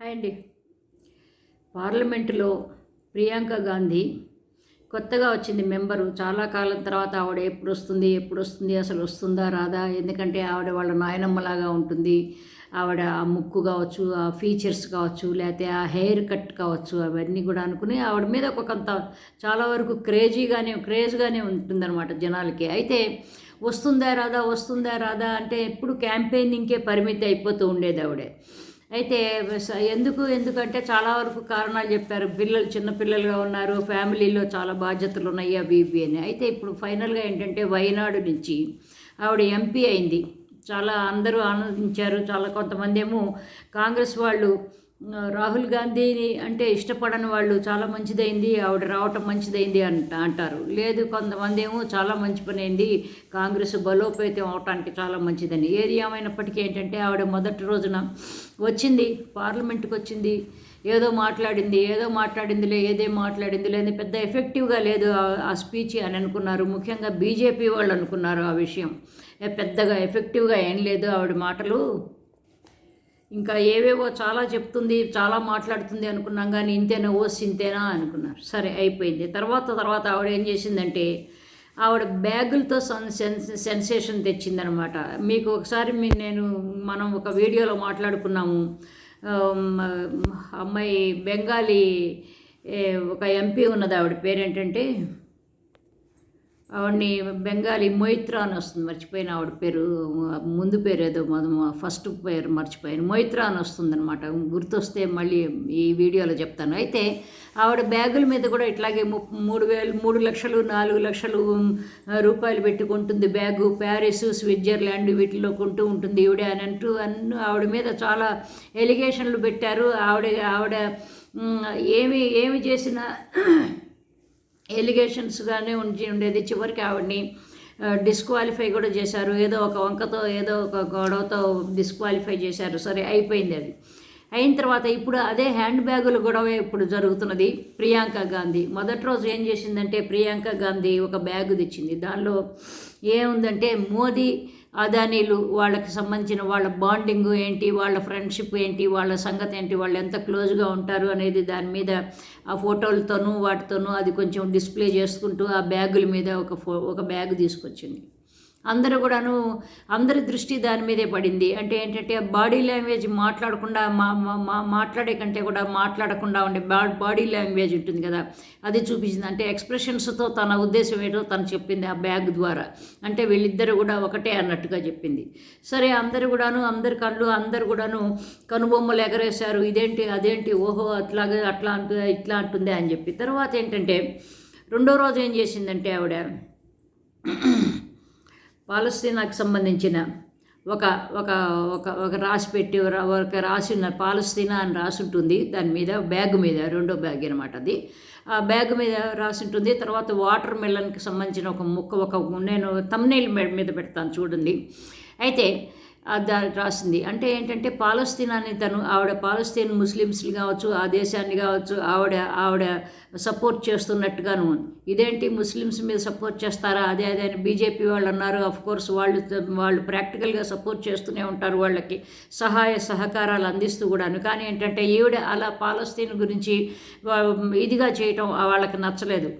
Hi అండి. పార్లమెంటులో ప్రియాంక గాంధీ కొత్తగా వచ్చింది మెంబరు. చాలా కాలం తర్వాత ఆవిడ ఎప్పుడు వస్తుంది ఎప్పుడు వస్తుంది అసలు వస్తుందా రాదా? ఎందుకంటే ఆవిడ వాళ్ళ నాయనమ్మలాగా ఉంటుంది. ఆవిడ ఆ ముక్కు కావచ్చు ఆ ఫీచర్స్ కావచ్చు లేకపోతే ఆ హెయిర్ కట్ కావచ్చు అవన్నీ కూడా అనుకుని ఆవిడ మీద ఒక కొంత చాలా వరకు క్రేజీగానే క్రేజ్గానే ఉంటుందన్నమాట జనాలకి. అయితే వస్తుందా రాదా వస్తుందా రాదా అంటే ఎప్పుడు క్యాంపెయినింగ్కే పరిమితి అయిపోతూ ఉండేది ఆవిడే. అయితే ఎందుకు ఎందుకంటే చాలా వరకు కారణాలు చెప్పారు. పిల్లలు చిన్నపిల్లలుగా ఉన్నారు. ఫ్యామిలీలో చాలా బాధ్యతలు ఉన్నాయి అవి ఇవి అని. అయితే ఇప్పుడు ఫైనల్గా ఏంటంటే వయనాడు నుంచి ఆవిడ ఎంపీ అయింది. చాలా అందరూ ఆనందించారు. చాలా కొంతమంది ఏమో కాంగ్రెస్ వాళ్ళు రాహుల్ గాంధీని అంటే ఇష్టపడని వాళ్ళు చాలా మంచిదైంది ఆవిడ రావటం మంచిదైంది అంట అంటారు. లేదు కొంతమంది ఏమో చాలా మంచి పని అయింది కాంగ్రెస్ బలోపేతం అవటానికి చాలా మంచిదని. ఏది ఏమైనప్పటికీ ఏంటంటే ఆవిడ మొదటి రోజున వచ్చింది పార్లమెంట్కి వచ్చింది ఏదో మాట్లాడింది ఏదో మాట్లాడిందిలే ఏదే మాట్లాడింది లేదు పెద్ద ఎఫెక్టివ్గా లేదు ఆ- స్పీచ్ అని అనుకున్నారు. ముఖ్యంగా బీజేపీ వాళ్ళు అనుకున్నారు ఆ విషయం. పెద్దగా ఎఫెక్టివ్గా ఏం లేదు ఆవిడ మాటలు ఇంకా ఏవేవో చాలా చెప్తుంది చాలా మాట్లాడుతుంది అనుకున్నాం కానీ ఇంతేనా ఓ ఇంతేనా అనుకున్నారు. సరే అయిపోయింది. తర్వాత తర్వాత ఆవిడ ఏం చేసిందంటే ఆవిడ బ్యాగులతో సన్ సెన్సేషన్ తెచ్చిందనమాట. మీకు ఒకసారి మీ నేను మనం ఒక వీడియోలో మాట్లాడుకున్నాము. అమ్మాయి బెంగాలీ ఒక ఎంపీ ఉన్నది ఆవిడ. పేరేంటంటే ఆవిడని బెంగాలీ మొయిత్రా అని వస్తుంది మర్చిపోయిన ఆవిడ పేరు ముందు పేరు ఏదో ఫస్ట్ పేరు మర్చిపోయాను. మొయిత్రా అని వస్తుంది అనమాట గుర్తొస్తే మళ్ళీ ఈ వీడియోలో చెప్తాను. అయితే ఆవిడ బ్యాగుల మీద కూడా ఇట్లాగే ము మూడు వేలు మూడు లక్షలు నాలుగు లక్షలు రూపాయలు పెట్టుకుంటుంది బ్యాగు. ప్యారిస్ స్విట్జర్లాండ్ వీటిలో కొంటూ ఉంటుంది ఈవిడ అని అంటూ అన్ను ఆవిడ మీద చాలా ఎలిగేషన్లు పెట్టారు. ఆవిడ ఆవిడ ఏమి ఏమి చేసినా ఎలిగేషన్స్గానే ఉండి ఉండేది. చివరికి ఆవిడని డిస్క్వాలిఫై కూడా చేశారు. ఏదో ఒక వంకతో ఏదో ఒక గొడవతో డిస్క్వాలిఫై చేశారు. సరే అయిపోయింది అది. అయిన తర్వాత ఇప్పుడు అదే హ్యాండ్ బ్యాగుల గొడవ ఇప్పుడు జరుగుతున్నది ప్రియాంక గాంధీ. మొదటి రోజు ఏం చేసిందంటే ప్రియాంక గాంధీ ఒక బ్యాగు తెచ్చింది. దానిలో ఏముందంటే మోదీ అదానీలు వాళ్ళకి సంబంధించిన వాళ్ళ బాండింగ్ ఏంటి వాళ్ళ ఫ్రెండ్షిప్ ఏంటి వాళ్ళ సంగతి ఏంటి వాళ్ళు ఎంత క్లోజ్గా ఉంటారు అనేది దాని మీద ఆ ఫోటోలతోనూ వాటితోనూ అది కొంచెం డిస్ప్లే చేసుకుంటూ ఆ బ్యాగుల మీద ఒక ఫో ఒక బ్యాగ్ తీసుకొచ్చింది. అందరూ కూడాను అందరి దృష్టి దాని మీదే పడింది. అంటే ఏంటంటే బాడీ లాంగ్వేజ్ మాట్లాడకుండా మా మాట్లాడే కంటే కూడా మాట్లాడకుండా ఉండే బా బాడీ లాంగ్వేజ్ ఉంటుంది కదా అది చూపించింది. అంటే ఎక్స్ప్రెషన్స్తో తన ఉద్దేశం ఏంటో తను చెప్పింది ఆ బ్యాగ్ ద్వారా. అంటే వీళ్ళిద్దరు కూడా ఒకటే అన్నట్టుగా చెప్పింది. సరే అందరు కూడాను అందరి కళ్ళు అందరు కూడాను కనుబొమ్మలు ఎగరేశారు. ఇదేంటి అదేంటి ఓహో అట్లాగే అట్లా అంటుంది ఇట్లా అంటుంది అని చెప్పి. తర్వాత ఏంటంటే రెండో రోజు ఏం చేసిందంటే ఆవిడ పాలస్తీనాకు సంబంధించిన ఒక ఒక ఒక ఒక రాసి పెట్టి ఒక- రాసి ఉన్న పాలస్తీనా అని రాసి ఉంటుంది దాని మీద బ్యాగ్ మీద రెండో బ్యాగ్ అనమాట అది. ఆ బ్యాగ్ మీద రాసి ఉంటుంది తర్వాత వాటర్ మెలన్కి సంబంధించిన ఒక ముక్క ఒక నేను తమ్నేల్ మీద పెడతాను చూడండి. అయితే రాసింది. అంటే ఏంటంటే పాలస్తీనాన్ని తను ఆవిడ పాలస్తీన్ ముస్లిమ్స్ని కావచ్చు ఆ దేశాన్ని కావచ్చు ఆవిడ ఆవిడ సపోర్ట్ చేస్తున్నట్టుగాను ఇదేంటి ముస్లిమ్స్ మీద సపోర్ట్ చేస్తారా? అదే అదే అని బీజేపీ వాళ్ళు అన్నారు. అఫ్ కోర్స్ వాళ్ళు వాళ్ళు ప్రాక్టికల్గా సపోర్ట్ చేస్తూనే ఉంటారు వాళ్ళకి సహాయ సహకారాలు అందిస్తూ కూడాను. కానీ ఏంటంటే ఈవిడ అలా పాలస్తీన్ గురించి ఇదిగా చేయటం వాళ్ళకి నచ్చలేదు.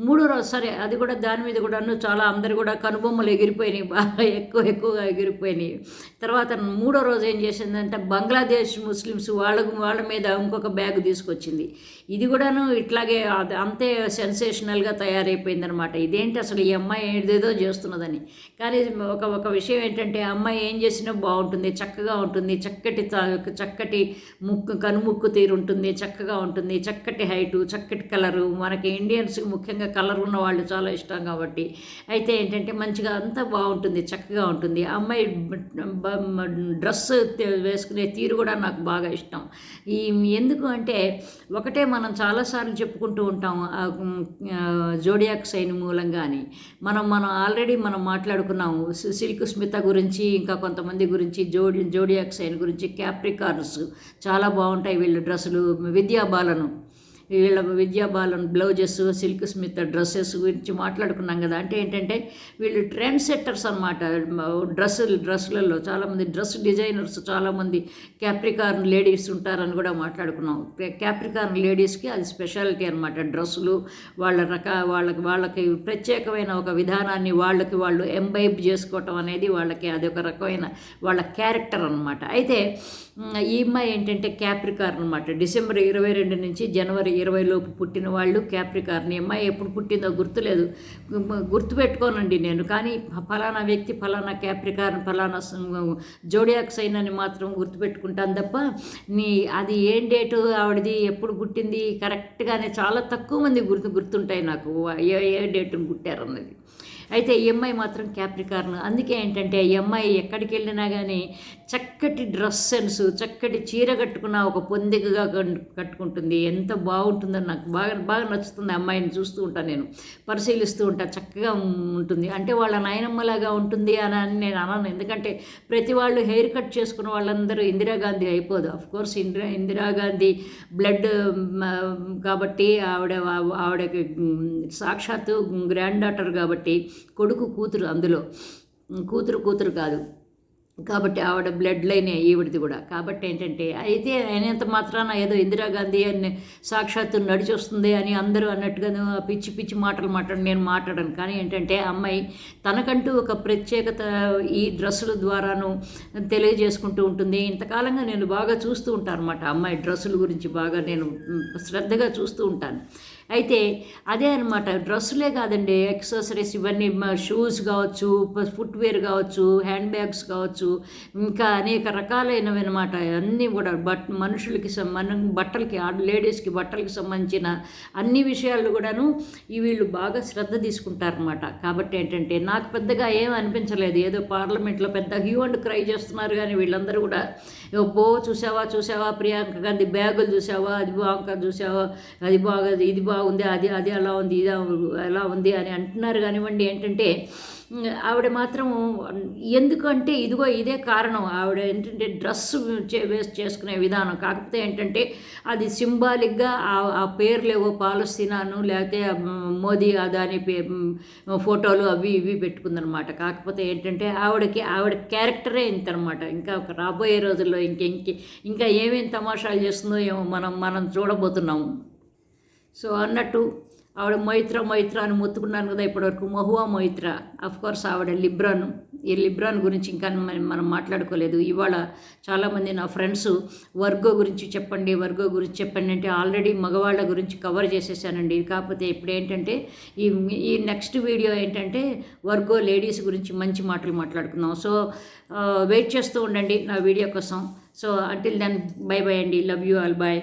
మూడో రోజు సరే అది కూడా దాని మీద కూడాను చాలా అందరు కూడా కనుబొమ్మలు ఎగిరిపోయినాయి. బాగా ఎక్కువ ఎక్కువగా ఎగిరిపోయినాయి. తర్వాత మూడో రోజు ఏం చేసిందంటే బంగ్లాదేశ్ ముస్లిమ్స్ వాళ్ళ వాళ్ళ మీద ఇంకొక బ్యాగ్ తీసుకొచ్చింది. ఇది కూడాను ఇట్లాగే అంతే సెన్సేషనల్గా తయారైపోయిందనమాట ఇదేంటి అసలు ఈ అమ్మాయి ఏదేదో చేస్తున్నదని. కానీ ఒక ఒక విషయం ఏంటంటే అమ్మాయి ఏం చేసినా బాగుంటుంది చక్కగా ఉంటుంది చక్కటి త- చక్కటి ముక్కు కనుముక్కు తీరు ఉంటుంది చక్కగా ఉంటుంది చక్కటి హైటు చక్కటి కలరు. మనకి ఇండియన్స్కి ముఖ్యంగా కలర్ ఉన్న వాళ్ళు చాలా ఇష్టం కాబట్టి. అయితే ఏంటంటే మంచిగా అంతా బాగుంటుంది చక్కగా ఉంటుంది. ఆ అమ్మాయి డ్రెస్ వేసుకునే తీరు కూడా నాకు బాగా ఇష్టం. ఈ ఎందుకు అంటే ఒకటే మనం చాలాసార్లు చెప్పుకుంటూ ఉంటాం జోడియాక్ సైన్ మూలంగా అని మనం మనం ఆల్రెడీ మనం మాట్లాడుకున్నాము సిల్క్ స్మిత గురించి ఇంకా కొంతమంది గురించి జోడి జోడియాక్ సైన్ గురించి క్యాప్రికార్న్స్ చాలా బాగుంటాయి వీళ్ళ డ్రెస్సులు విద్యా బాలను వీళ్ళ Vidya Balan blouses silk Smith dresses గురించి మాట్లాడుకున్నాం కదా. అంటే ఏంటంటే వీళ్ళు ట్రెండ్ సెట్టర్స్ అనమాట డ్రెస్సులు డ్రెస్సులలో చాలామంది డ్రెస్ డిజైనర్స్ చాలామంది క్యాప్రికార్న్ లేడీస్ ఉంటారని కూడా మాట్లాడుకున్నాం. క్యాప్రికార్న్ లేడీస్కి అది స్పెషాలిటీ అనమాట డ్రెస్సులు వాళ్ళ రక వాళ్ళకి వాళ్ళకి ప్రత్యేకమైన ఒక విధానాన్ని వాళ్ళకి వాళ్ళు ఎంబైబ్ చేసుకోవటం అనేది వాళ్ళకి అది ఒక రకమైన వాళ్ళ క్యారెక్టర్ అనమాట అయితే ఈ అమ్మాయి ఏంటంటే క్యాప్రికార్ అనమాట డిసెంబర్ ఇరవై రెండు నుంచి జనవరి ఇరవై లోపు పుట్టిన వాళ్ళు క్యాప్రికార్ని అమ్మాయి ఎప్పుడు పుట్టిందో గుర్తులేదు. గుర్తుపెట్టుకోనండి నేను. కానీ ఫలానా వ్యక్తి ఫలానా క్యాప్రికార్ ఫలానా జోడియాక్ సైన్ అని మాత్రం గుర్తుపెట్టుకుంటాను తప్ప నీ అది ఏం డేటు ఆవిడది ఎప్పుడు పుట్టింది కరెక్ట్గానే చాలా తక్కువ మంది గుర్తు గుర్తుంటాయి నాకు. ఏ ఏ డేటును పుట్టారన్నది. అయితే ఈ అమ్మాయి మాత్రం క్యాప్రికార్న్ అందుకే ఏంటంటే ఈ అమ్మాయి ఎక్కడికి వెళ్ళినా కానీ చక్కటి డ్రెస్ సెన్స్ చక్కటి చీర కట్టుకున్న ఒక పొందికగా కట్టుకుంటుంది. ఎంత బాగుంటుందో నాకు బాగా బాగా నచ్చుతుంది అమ్మాయిని చూస్తూ ఉంటాను నేను. పరిశీలిస్తూ ఉంటా చక్కగా ఉంటుంది. అంటే వాళ్ళ నాయనమ్మలాగా ఉంటుంది అని నేను అనను. ఎందుకంటే ప్రతి వాళ్ళు హెయిర్ కట్ చేసుకున్న వాళ్ళందరూ ఇందిరాగాంధీ అయిపోదు. Of course Indira Indira Gandhi blood కాబట్టి ఆవిడ ఆవిడకి సాక్షాత్తు గ్రాండ్ డాటర్ కాబట్టి కొడుకు కూతురు అందులో. కూతురు కూతురు కాదు. కాబట్టి ఆవిడ బ్లడ్ లైనే ఈవిడిది కూడా. కాబట్టి ఏంటంటే అయితే అయినంత మాత్రాన ఏదో ఇందిరాగాంధీ అని సాక్షాత్తు నడిచి వస్తుంది అని అందరూ అన్నట్టుగా పిచ్చి పిచ్చి మాటలు మాట్లాడి నేను మాట్లాడను. కానీ ఏంటంటే అమ్మాయి తనకంటూ ఒక ప్రత్యేకత ఈ డ్రెస్సుల ద్వారాను తెలియజేసుకుంటూ ఉంటుంది. ఇంతకాలంగా నేను బాగా చూస్తూ ఉంటాను అనమాట అమ్మాయి డ్రెస్సుల గురించి బాగా నేను శ్రద్ధగా చూస్తూ ఉంటాను. అయితే అదే అనమాట డ్రెస్సులే కాదండి ఎక్సెసరీస్ ఇవన్నీ షూస్ కావచ్చు ఫుట్వేర్ కావచ్చు హ్యాండ్ బ్యాగ్స్ కావచ్చు ఇంకా అనేక రకాలైనవి అనమాట అన్నీ కూడా బట్ మనుషులకి మన బట్టలకి లేడీస్కి బట్టలకి సంబంధించిన అన్ని విషయాలు కూడాను వీళ్ళు బాగా శ్రద్ధ తీసుకుంటారనమాట కాబట్టి ఏంటంటే నాకు పెద్దగా ఏం అనిపించలేదు. ఏదో పార్లమెంట్లో పెద్ద హ్యూ అండ్ క్రై చేస్తున్నారు కానీ వీళ్ళందరూ కూడా బో చూసావా చూసావా ప్రియాంక గాంధీ బ్యాగులు చూసావా అది బాగా చూసావా అది బాగా ఇది ఉంది అది అది అలా ఉంది ఇది ఎలా ఉంది అని అంటున్నారు. కానివ్వండి ఏంటంటే ఆవిడ మాత్రం ఎందుకంటే ఇదిగో ఇదే కారణం. ఆవిడ ఏంటంటే డ్రెస్ వేస్ట్ చేసుకునే విధానం. కాకపోతే ఏంటంటే అది సింబాలిక్గా ఆ పేర్లేవో పాలస్తీనాను లేకపోతే మోదీ అదాని పే ఫోటోలు అవి ఇవి పెట్టుకుందనమాట. కాకపోతే ఏంటంటే ఆవిడకి ఆవిడ క్యారెక్టరే ఇంతనమాట. ఇంకా ఒక రాబోయే రోజుల్లో ఇంక ఇంక ఇంకా ఏమేమి తమాషాలు చేస్తుందో ఏమో మనం మనం చూడబోతున్నాము సో అన్నట్టు ఆవిడ మైత్ర మైత్ర అని మొత్తుకున్నాను కదా ఇప్పటివరకు. మహువా మైత్ర. కోర్స్ ఆవిడ లిబ్రాన్. ఈ లిబ్రాన్ గురించి ఇంకా మనం మాట్లాడుకోలేదు. ఇవాళ చాలామంది నా ఫ్రెండ్స్ వర్గో గురించి చెప్పండి వర్గో గురించి చెప్పండి అంటే ఆల్రెడీ మగవాళ్ళ గురించి కవర్ చేసేసానండి. కాకపోతే ఇప్పుడు ఏంటంటే ఈ ఈ నెక్స్ట్ వీడియో ఏంటంటే వర్గో లేడీస్ గురించి మంచి మాటలు మాట్లాడుకుందాం. సో వెయిట్ చేస్తూ ఉండండి నా వీడియో కోసం. So until then bye bye అండి. Love you all bye